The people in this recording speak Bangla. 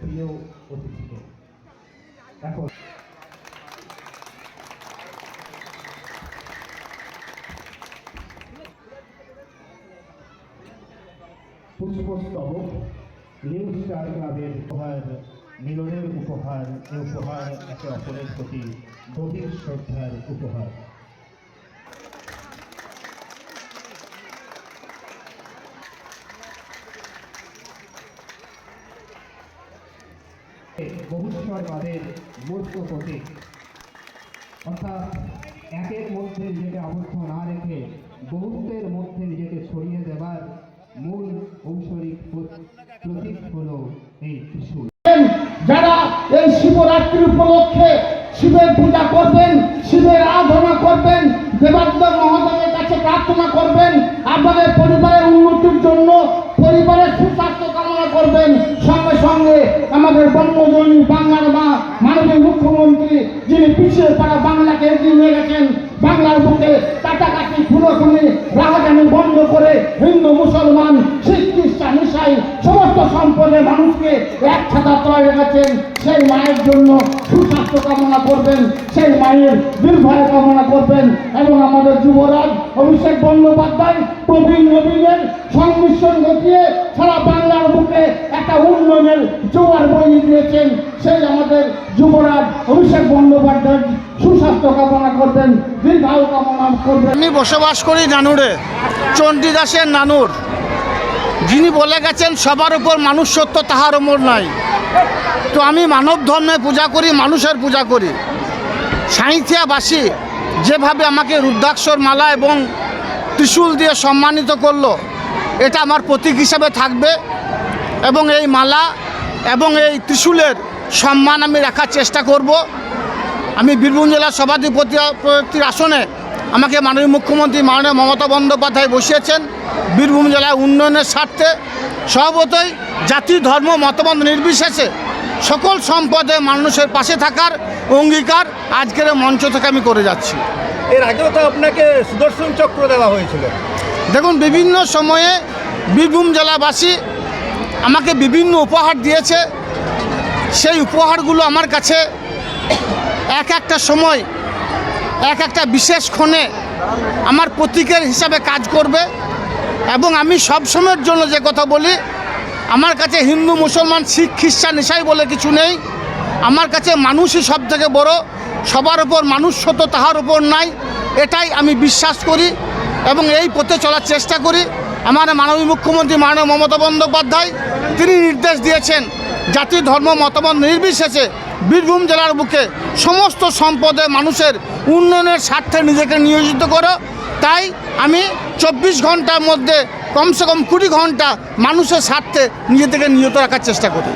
প্রিয় অতিথিকে। এখন পুষ্পস্তবক নিউ স্টার ক্লাবের উপহার, মিলনের উপহার, এ উপহার একে অপরের প্রতি গভীর শ্রদ্ধার উপহার। বহুস্বরবাদের মূর্খ প্রতীক। অর্থাৎ একের মধ্যে নিজেকে আবদ্ধ না রেখে বহুত্বের মধ্যে নিজেকে ছড়িয়ে দেবার মূল ঔষধিক প্রতীক হলো এই ত্রিশূল। যারা এই শিবরাত্রি উপলক্ষে শিবের পূজা করবেন, শিবের আরাধনা করবেন দেবাদ্য মহাদেবের কাছে প্রার্থনা করবেন, আপনাদের পরিবারের উন্নতির জন্য পরিবারের সুস্বাস্থ্য কামনা করবেন, সঙ্গে সঙ্গে আমাদের বঙ্গজনী বাংলার মা, মাননীয় মুখ্যমন্ত্রী যিনি পিছিয়ে তারা বাংলাকে এগিয়ে নিয়ে গেছেন, বাংলার বুকে কাটাকাটি খুনোখুনি, রাহাজানি বন্ধ করে হিন্দু, মুসলমান, শিখ, খ্রিস্টান, ইসাই সমস্ত সম্পদের মানুষকে এক ছাতা তলায় রেখেছেন। সেই মায়ের জন্য সুস্বাস্থ্য কামনা করবেন, সেই মায়ের দীর্ঘায় কামনা করবেন এবং আমাদের যুবরাজ অভিষেক বন্দ্যোপাধ্যায় প্রবীণ নবীনের সংমিশ্রণ ঘটিয়ে সারা বাংলার বুকে একটা উন্নয়নের জোয়ার বইয়ে দিয়েছেন, সেই আমাদের যুবরাজ অভিষেক বন্দ্যোপাধ্যায়। সুস্বাস্থ্য কামনা করবেন, দীর্ঘায়ু কামনা করবেন। আমি বসবাস করি নানুরে, চণ্ডীদাসের নানুর। যিনি বলে গেছেন, সবার উপর মানুষ সত্য তাহার ওমর নাই। তো আমি মানব ধর্মে পূজা করি, মানুষের পূজা করি। সাঁইথিয়াবাসী যেভাবে আমাকে রুদ্রাক্ষর মালা এবং ত্রিশূল দিয়ে সম্মানিত করল, এটা আমার প্রতীক হিসাবে থাকবে। এবং এই মালা এবং এই ত্রিশূলের সম্মান আমি রাখার চেষ্টা করব। আমি বীরভূম জেলার সভাধিপতির আসনে আমাকে মাননীয় মুখ্যমন্ত্রী মাননীয় মমতা বন্দ্যোপাধ্যায় বসিয়েছেন। বীরভূম জেলায় উন্নয়নের স্বার্থে স্বভাবতই জাতি ধর্ম মতবাদ নির্বিশেষে সকল সম্পদে মানুষের পাশে থাকার অঙ্গীকার আজকের মঞ্চ থেকে আমি করে যাচ্ছি। এর আগেও তো আপনাকে সুদর্শন চক্র দেওয়া হয়েছিল। দেখুন বিভিন্ন সময়ে বীরভূম জেলাবাসী আমাকে বিভিন্ন উপহার দিয়েছে। সেই উপহারগুলো আমার কাছে এক একটা সময়, এক একটা বিশেষ ক্ষণে আমার প্রতীকের হিসাবে কাজ করবে এবং আমি সব সময়ের জন্য যে কথা বলি, আমার কাছে হিন্দু, মুসলমান, শিখ, খ্রিস্টান, ইসাই বলে কিছু নেই। আমার কাছে মানুষই সব থেকে বড়, সবার ওপর মানুষ সত তাহার ওপর নাই, এটাই আমি বিশ্বাস করি এবং এই পথে চলার চেষ্টা করি। আমার মাননীয় মুখ্যমন্ত্রী মাননীয় মমতা বন্দ্যোপাধ্যায়, তিনি নির্দেশ দিয়েছেন জাতি, ধর্ম মতামত নির্বিশেষে বীরভূম জেলার বুকে সমস্ত সম্পদে মানুষের উন্নয়নের স্বার্থে নিজেকে নিয়োজিত করো। তাই আমি চব্বিশ ঘণ্টার মধ্যে কমসে কম কুড়ি ঘণ্টা মানুষের স্বার্থে নিজে থেকে নিয়ত রাখার চেষ্টা করি।